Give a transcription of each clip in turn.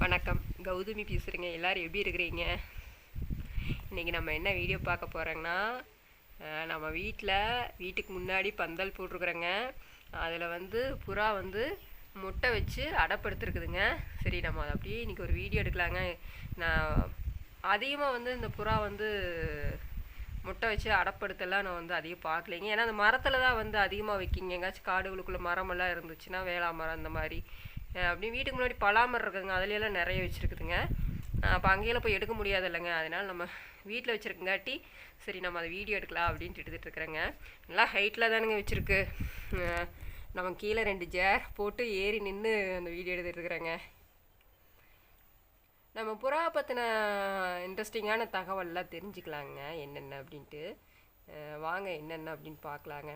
வணக்கம். கௌதமி பேசுகிறேங்க எல்லோரும் எப்படி இருக்கிறீங்க? இன்றைக்கி நம்ம என்ன வீடியோ பார்க்க போகிறோங்கன்னா நம்ம வீட்டில் வீட்டுக்கு முன்னாடி பந்தல் போட்டிருக்குறோங்க. அதில் வந்து புறா வந்து முட்டை வச்சு அடப்படுத்துருக்குதுங்க. சரி நம்ம அதை அப்படியே இன்றைக்கி ஒரு வீடியோ எடுக்கலாங்க. நான் அதிகமாக வந்து இந்த புறா வந்து முட்டை வச்சு அடப்படுத்தலாம் நான் வந்து அதிகம் பார்க்கலைங்க. ஏன்னா அந்த மரத்தில் தான் வந்து அதிகமாக வைக்கிங்க. எங்காச்சும் காடுகளுக்குள்ளே மரமெல்லாம் இருந்துச்சுன்னா வேளா மரம் அந்த மாதிரி. அப்படியே அப்படி வீட்டுக்கு முன்னாடி பலாமரம் இருக்குதுங்க அதுலையெல்லாம் நிறைய வச்சுருக்குதுங்க. அப்போ அங்கேயெல்லாம் போய் எடுக்க முடியாது இல்லைங்க அதனால் நம்ம வீட்டில் வச்சுருக்கங்காட்டி சரி நம்ம அதை வீடியோ எடுக்கலாம் அப்படின்ட்டு எடுத்துகிட்ருக்குறேங்க நல்லா ஹைட்டில் தானுங்க வச்சுருக்கு. நம்ம கீழே ரெண்டு ஜேர் போட்டு ஏறி நின்று அந்த வீடியோ எடுத்துகிட்டு இருக்கிறேங்க. நம்ம புறா பற்றின இன்ட்ரெஸ்டிங்கான தகவல்லாம் தெரிஞ்சுக்கலாங்க என்னென்ன அப்படின்ட்டு. வாங்க என்னென்ன அப்படின்னு பார்க்கலாங்க.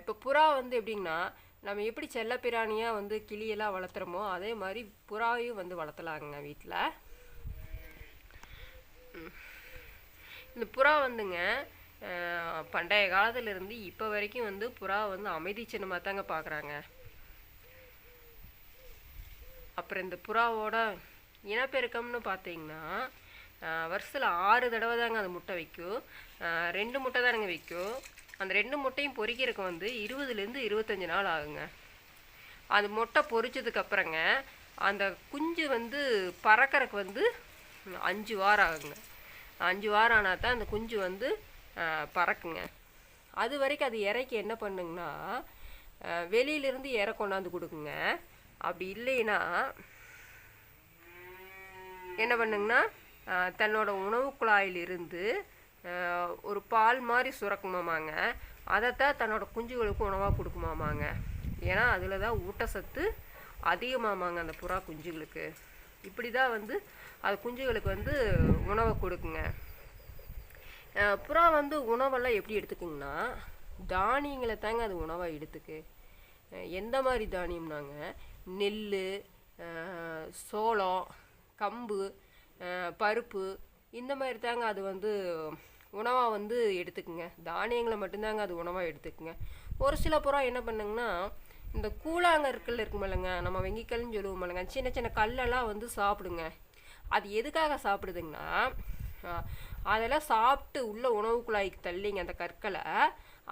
இப்போ புறா வந்து எப்படிங்கன்னா நம்ம எப்படி செல்ல பிராணியாக வந்து கிளியெல்லாம் வளர்த்துறோமோ அதே மாதிரி புறாவையும் வந்து வளர்த்தலாங்க வீட்டில் இந்த புறா வந்துங்க பண்டைய காலத்துலேருந்து இப்போ வரைக்கும் வந்து புறா வந்து அமைதி சின்னமாக தாங்க பார்க்குறாங்க அப்புறம் இந்த புறாவோட இனப்பெருக்கம்னு பார்த்தீங்கன்னா வருஷத்தில் ஆறு தடவை தாங்க அது முட்டை வைக்கும். ரெண்டு முட்டை தானுங்க வைக்கும். அந்த ரெண்டு முட்டையும் பொறிக்கிறதுக்கு வந்து இருபதுலேருந்து இருபத்தஞ்சி நாள் ஆகுங்க. அது முட்டை பொறிச்சதுக்கப்புறங்க அந்த குஞ்சு வந்து பறக்கறதுக்கு வந்து அஞ்சு வாரம் ஆகுங்க. அஞ்சு வாரம் ஆனால் தான் அந்த குஞ்சு வந்து பறக்குங்க. அது வரைக்கும் அது இறைக்கு என்ன பண்ணுங்கன்னா வெளியிலேருந்து வெளியிலிருந்து இறை கொண்டாந்து கொடுக்குங்க. அப்படி இல்லைன்னா என்ன பண்ணுங்கன்னா தன்னோட உணவு குழாயிலிருந்து ஒரு பால் மாதிரி சுரக்குமாமாங்க. அதைத்தான் தன்னோட குஞ்சுகளுக்கு உணவாக கொடுக்குமாமாங்க. ஏன்னா அதில் தான் ஊட்டச்சத்து அதிகமாமாங்க அந்த புறா குஞ்சுகளுக்கு. இப்படி தான் வந்து அது குஞ்சுகளுக்கு வந்து உணவை கொடுக்குங்க. புறா வந்து உணவெல்லாம் எப்படி எடுத்துக்குங்கன்னா தானியங்களை தாங்க அது உணவாக எடுத்துக்கு. எந்த மாதிரி தானியம்னாங்க? நெல் சோளம் கம்பு பருப்பு இந்த மாதிரி தாங்க அது வந்து உணவாக வந்து எடுத்துக்குங்க. தானியங்களை மட்டும்தாங்க அது உணவாக எடுத்துக்குங்க. ஒரு சில புறா என்ன பண்ணுங்கன்னா இந்த கூழாங்கற்கள் இருக்குமில்லங்க நம்ம வெங்கிக்கல்னு சொல்லுவோமில்லங்க சின்ன சின்ன கல்லெல்லாம் வந்து சாப்பிடுங்க. அது எதுக்காக சாப்பிடுதுங்கன்னா அதெல்லாம் சாப்பிட்டு உள்ள உணவு குழாய்க்கு தள்ளிங்க அந்த கற்களை.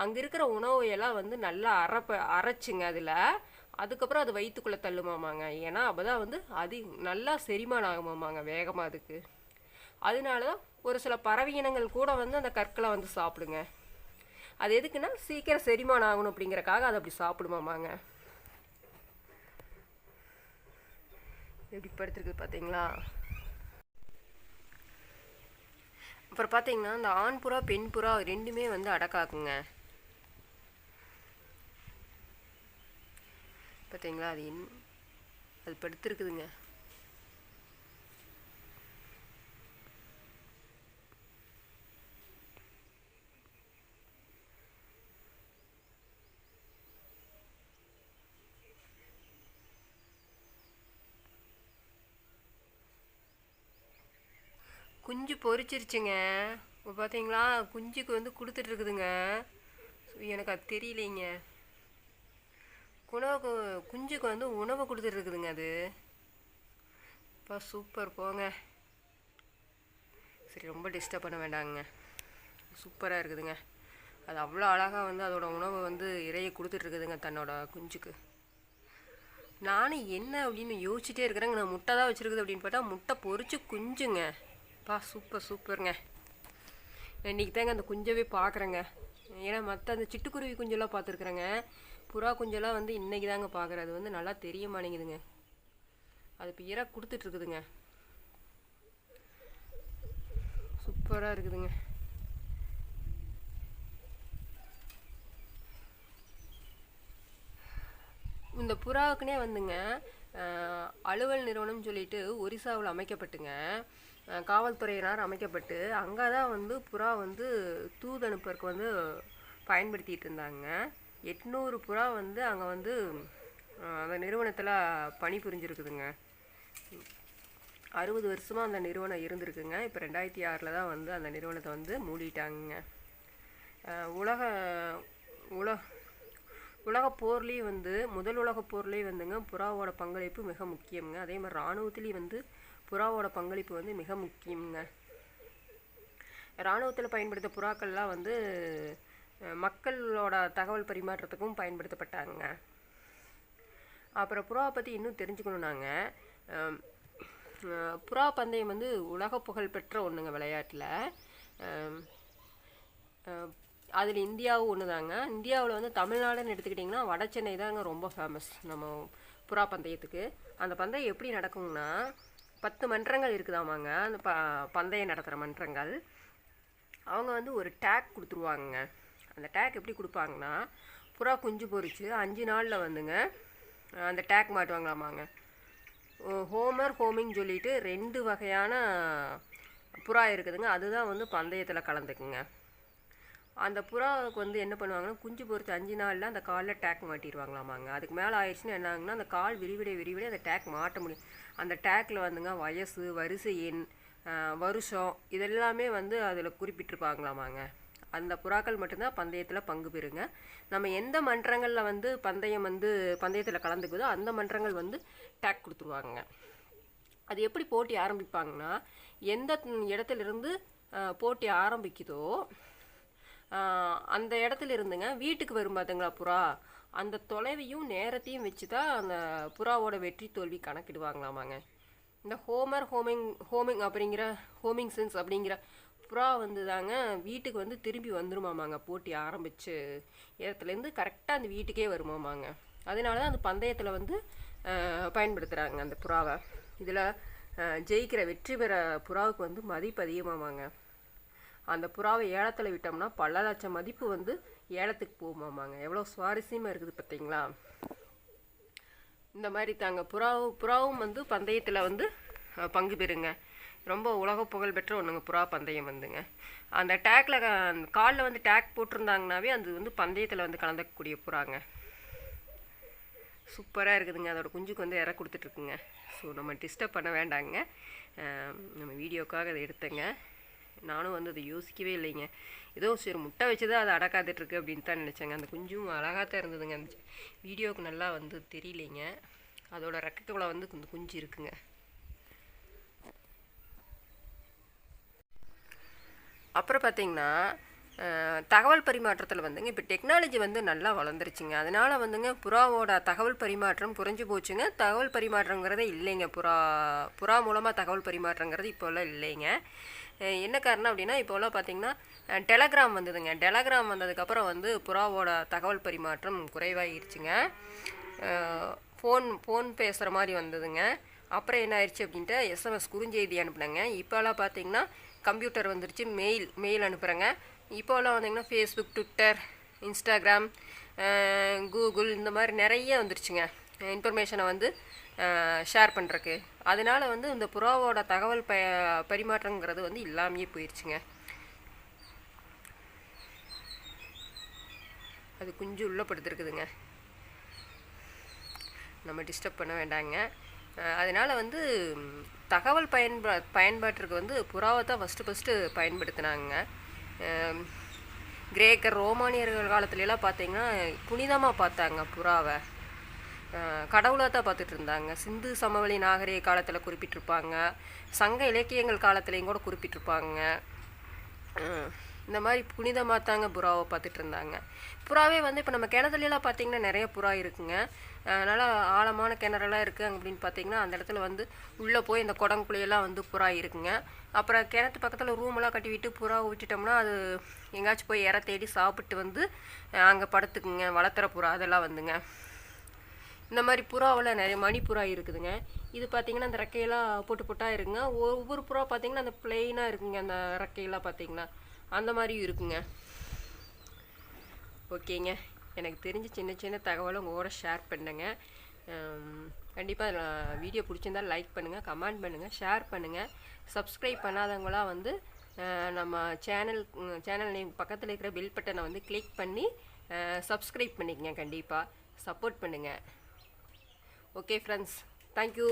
அங்கே இருக்கிற உணவையெல்லாம் வந்து நல்லா அரைப்ப அரைச்சிங்க அதில். அதுக்கப்புறம் அது வயிற்றுக்குள்ளே தள்ளுமாமாங்க. ஏன்னா அப்போ தான் வந்து அதி நல்லா செரிமானம் ஆகுமாமாங்க வேகமாக அதுக்கு. அதனால தான் ஒரு சில பறவை இனங்கள் கூட வந்து அந்த கற்களை வந்து சாப்பிடுங்க. அது எதுக்குன்னா சீக்கிரம் செரிமானம் ஆகணும் அப்படிங்கிறக்காக அதை அப்படி சாப்பிடுமாமாங்க. எப்படி படுத்துருக்கு பார்த்தீங்களா? அப்புறம் பார்த்தீங்கன்னா இந்த ஆண் புறா பெண் புறா ரெண்டுமே வந்து அடக்காக்குங்க. பார்த்தீங்களா? அது என் அது படுத்துருக்குதுங்க. குஞ்சு பொறிச்சிருச்சுங்க இப்போ பார்த்தீங்களா குஞ்சுக்கு வந்து கொடுத்துட்டு இருக்குதுங்க எனக்கு அது தெரியலைங்க. உணவுக்கு குஞ்சுக்கு வந்து உணவு கொடுத்துட்டு இருக்குதுங்க அது. இப்போ சூப்பர் போங்க. சரி ரொம்ப டிஸ்டர்ப் பண்ண வேண்டாங்க. சூப்பராக இருக்குதுங்க. அது அவ்வளோ அழகாக வந்து அதோட உணவை வந்து இறைய கொடுத்துட்டு இருக்குதுங்க தன்னோட குஞ்சுக்கு. நானும் என்ன அப்படின்னு யோசிச்சுட்டே இருக்கிறேங்க. நான் முட்டை தான் வச்சுருக்குது அப்படின்னு பார்த்தா முட்டை பொறிச்சு குஞ்சுங்க. அப்பா சூப்பர் சூப்பருங்க இன்றைக்கி தாங்க அந்த குஞ்சவே பார்க்குறேங்க ஏன்னா மற்ற அந்த சிட்டுக்குருவி குஞ்செல்லாம் பார்த்துருக்குறேங்க புறா குஞ்செல்லாம் வந்து இன்றைக்கி தாங்க பார்க்குறேன் அது வந்து நல்லா தெரிய மாட்டேங்குதுங்க. அது இப்போ இறா கொடுத்துட்ருக்குதுங்க. சூப்பராக இருக்குதுங்க. இந்த புறாவுக்குனே வந்துங்க அலுவல் நிறுவனம் சொல்லிட்டு ஒரிசாவில் அமைக்கப்பட்டுங்க. காவல்துறையினர் அமைக்கப்பட்டு அங்கே தான் வந்து புறா வந்து தூது அனுப்புறதுக்கு வந்து பயன்படுத்திகிட்டு இருந்தாங்க. எட்நூறு புறா வந்து அங்கே வந்து அந்த நிறுவனத்தில் பணிபுரிஞ்சிருக்குதுங்க அறுபது வருஷமாக அந்த நிறுவனம் இருந்திருக்குங்க. இப்போ ரெண்டாயிரத்தி ஆறில் தான் வந்து அந்த நிறுவனத்தை வந்து மூடிட்டாங்க உலக உல உலகப் போர்லேயும் வந்து முதல் உலக போர்லேயும் வந்துங்க புறாவோட பங்களிப்பு மிக முக்கியம்ங்க. அதே மாதிரி இராணுவத்துலேயும் வந்து புறாவோட பங்களிப்பு வந்து மிக முக்கியம்ங்க. இராணுவத்தில் பயன்படுத்த புறாக்கள்லாம் வந்து மக்களோட தகவல் பரிமாற்றத்துக்கும் பயன்படுத்தப்பட்டாங்க. அப்புறம் புறாவை பற்றி இன்னும் தெரிஞ்சுக்கணும் நாங்கள் புறா பந்தயம் வந்து உலக புகழ் பெற்ற ஒன்றுங்க விளையாட்டில். அதில் இந்தியாவும் ஒன்று தாங்க இந்தியாவில் வந்து தமிழ்நாடுன்னு எடுத்துக்கிட்டிங்கன்னா வட சென்னை தாங்க ரொம்ப ஃபேமஸ் நம்ம புறா பந்தயத்துக்கு. அந்த பந்தயம் எப்படி நடக்கும்னா பத்து மன்றங்கள் இருக்குதாமாங்க. அந்த ப பந்தயம் நடத்துகிற மன்றங்கள். அவங்க வந்து ஒரு டேக் கொடுத்துருவாங்க அந்த டேக் எப்படி கொடுப்பாங்கன்னா புறா குஞ்சு பொறிச்சு அஞ்சு நாளில் வந்துங்க அந்த டேக் மாட்டுவாங்களாமாங்க. ஓ- ஹோமர் ஹோமிங் சொல்லிட்டு ரெண்டு வகையான புறா இருக்குதுங்க. அதுதான் வந்து பந்தயத்தில் கலந்துக்குங்க. அந்த புறாவுக்கு வந்து என்ன பண்ணுவாங்கன்னா குஞ்சு பொறுத்து அஞ்சு நாளில் அந்த காலில் டேக் மாட்டிடுவாங்களாமாங்க அதுக்கு மேலே ஆயிடுச்சுன்னா என்ன ஆகுங்கன்னா அந்த கால் விரிவிட விரிவிட அந்த டேக் மாட்ட முடியும். அந்த டேக்கில் வந்துங்க வயசு வரிசை எண் வருஷம் இதெல்லாமே வந்து அதில் குறிப்பிட்டிருப்பாங்களாமாங்க. அந்த புறாக்கள் மட்டும்தான் பந்தயத்தில் பங்கு பெறுங்க. நம்ம எந்த மன்றங்களில் வந்து பந்தயம் வந்து பந்தயத்தில் கலந்துக்குதோ அந்த மன்றங்கள் வந்து டேக் கொடுத்துருவாங்க அது எப்படி போட்டி ஆரம்பிப்பாங்கன்னா எந்த இடத்துலேருந்து போட்டி ஆரம்பிக்குதோ அந்த இடத்துல இருந்துங்க. வீட்டுக்கு வரும் பாத்துங்களா புறா? அந்த தொலைவையும் நேரத்தையும் வச்சு தான் அந்த புறாவோட வெற்றி தோல்வி கணக்கிடுவாங்களாமாங்க. இந்த ஹோமர் ஹோமிங் ஹோமிங் அப்படிங்கிற ஹோமிங் சென்ஸ் அப்படிங்கிற புறா வந்து தாங்க வீட்டுக்கு வந்து திரும்பி வந்துருமாமாங்க. போட்டி ஆரம்பிச்சு இடத்துலேருந்து கரெக்டாக அந்த வீட்டுக்கே வருமாமாங்க. அதனால தான் அந்த பந்தயத்தில் வந்து பயன்படுத்துகிறாங்க அந்த புறாவை. இதில் ஜெயிக்கிற வெற்றி பெற புறாவுக்கு வந்து மதிப்பு அதிகமாமாங்க அந்த புறாவை ஏலத்தில் விட்டோம்னா பல லட்சம் மதிப்பு வந்து ஏலத்துக்கு போகுமாமாங்க. எவ்வளோ சுவாரஸ்யமாக இருக்குது பார்த்தீங்களா இந்த மாதிரி தாங்க. புறாவும் புறாவும் வந்து பந்தயத்தில் வந்து பங்கு பெறுங்க. ரொம்ப உலக புகழ் பெற்ற ஒன்றுங்க புறா பந்தயம் வந்துங்க. அந்த டேக்கில் காலில் வந்து டேக் போட்டிருந்தாங்கனாவே அது வந்து பந்தயத்தில் வந்து கலந்துக்கக்கூடிய புறாங்க. சூப்பராக இருக்குதுங்க. அதோடய குஞ்சுக்கு வந்து இற கொடுத்துட்ருக்குங்க ஸோ நம்ம டிஸ்டர்ப் பண்ண வேண்டாங்க. நம்ம வீடியோக்காக அதை எடுத்தேங்க. நானும் வந்து அதை யோசிக்கவே இல்லைங்க. ஏதோ சரி முட்டை வச்சு தான் அதை அடக்காத்துட்ருக்கு அப்படின்னு தான் நினச்சேங்க. அந்த குஞ்சும் அழகாக தான் இருந்ததுங்க. அந்த வீடியோவுக்கு நல்லா வந்து தெரியலைங்க. அதோட ரெக்கைக்குள்ள வந்து இந்த குஞ்சு இருக்குங்க. அப்புறம் பார்த்தீங்கன்னா தகவல் பரிமாற்றத்தில் வந்துங்க இப்போ டெக்னாலஜி வந்து நல்லா வளர்ந்துருச்சுங்க. அதனால் வந்துங்க புறாவோட தகவல் பரிமாற்றம் குறைஞ்சி போச்சுங்க. தகவல் பரிமாற்றங்கிறதே இல்லைங்க. புறா புறா மூலமாக தகவல் பரிமாற்றங்கிறது இப்போல்லாம் இல்லைங்க. என்ன காரணம் அப்படின்னா இப்போல்லாம் பார்த்தீங்கன்னா டெலகிராம் வந்ததுங்க. டெலகிராம் வந்ததுக்கப்புறம் வந்து புறாவோட தகவல் பரிமாற்றம் குறைவாகிருச்சுங்க ஃபோன் ஃபோன் பேசுகிற மாதிரி வந்ததுங்க. அப்புறம் என்ன ஆயிடுச்சு அப்படின்ட்டு எஸ்எம்எஸ் குறுஞ்செய்தி அனுப்புனேங்க. இப்போல்லாம் பார்த்தீங்கன்னா கம்ப்யூட்டர் வந்துருச்சு. மெயில் மெயில் அனுப்புகிறேங்க இப்போல்லாம் வந்தீங்கன்னா ஃபேஸ்புக் ட்விட்டர் இன்ஸ்டாகிராம் கூகுள் இந்த மாதிரி நிறைய வந்துருச்சுங்க. இன்ஃபர்மேஷனை வந்து ஷேர் பண்ணுறக்கு அதனால வந்து இந்த புறாவோட தகவல் ப பரிமாற்றங்கிறது வந்து இல்லாமையே போயிடுச்சுங்க அது குஞ்சு உள்ளப்படுத்திருக்குதுங்க நம்ம டிஸ்டர்ப் பண்ண வேண்டாங்க. அதனால் வந்து தகவல் பயன்பா பயன்பாட்டிற்கு வந்து புறாவை தான் ஃபஸ்ட்டு ஃபஸ்ட்டு பயன்படுத்தினாங்க. கிரேக்கர் ரோமானியர்கள் காலத்துலலாம் பார்த்தீங்கன்னா புனிதமாக பார்த்தாங்க புறாவை. கடவுளாக தான் பார்த்துட்டு இருந்தாங்க. சிந்து சமவெளி நாகரிக காலத்தில் குறிப்பிட்டிருப்பாங்க. சங்க இலக்கியங்கள் காலத்துலேயும் கூட குறிப்பிட்டிருப்பாங்க. இந்த மாதிரி புனிதமாக தாங்க புறாவை பார்த்துட்டு இருந்தாங்க. புறாவே வந்து இப்போ நம்ம கிணத்துலலாம் பார்த்தீங்கன்னா நிறைய புறா இருக்குங்க. அதனால் ஆழமான கிணறெல்லாம் இருக்குது அப்படின்னு பார்த்தீங்கன்னா அந்த இடத்துல வந்து உள்ளே போய் இந்த குடங்குழியெல்லாம் வந்து புறா இருக்குங்க. அப்புறம் கிணத்து பக்கத்தில் ரூமெல்லாம் கட்டி விட்டு புறாவை விட்டுட்டோம்னா அது எங்கேயாச்சும் போய் இற தேடி சாப்பிட்டு வந்து அங்கே படுத்துக்குங்க. வளர்த்துற புறா அதெல்லாம் வந்துங்க. இந்த மாதிரி புறாவில் நிறைய மணி புறா இருக்குதுங்க. இது பார்த்தீங்கன்னா அந்த ரெக்கையெல்லாம் போட்டு போட்டா இருக்குங்க. ஒவ்வொரு புறா பார்த்தீங்கன்னா அந்த பிளெயினாக இருக்குங்க அந்த ரெக்கையெல்லாம் பார்த்தீங்கன்னா. அந்த மாதிரியும் இருக்குங்க. ஓகேங்க. எனக்கு தெரிஞ்ச சின்ன சின்ன தகவலை உங்கள் கூட ஷேர் பண்ணுங்க. கண்டிப்பாக வீடியோ பிடிச்சிருந்தா லைக் பண்ணுங்கள் கமெண்ட் பண்ணுங்கள் ஷேர் பண்ணுங்கள் சப்ஸ்கிரைப் பண்ணாதவங்களாம் வந்து நம்ம சேனல் சேனல் நேம் பக்கத்தில் இருக்கிற பில் பட்டனை வந்து கிளிக் பண்ணி சப்ஸ்கிரைப் பண்ணிக்கங்க கண்டிப்பாக சப்போர்ட் பண்ணுங்கள் ஓகே ஃப்ரெண்ட்ஸ் தேங்க்யூ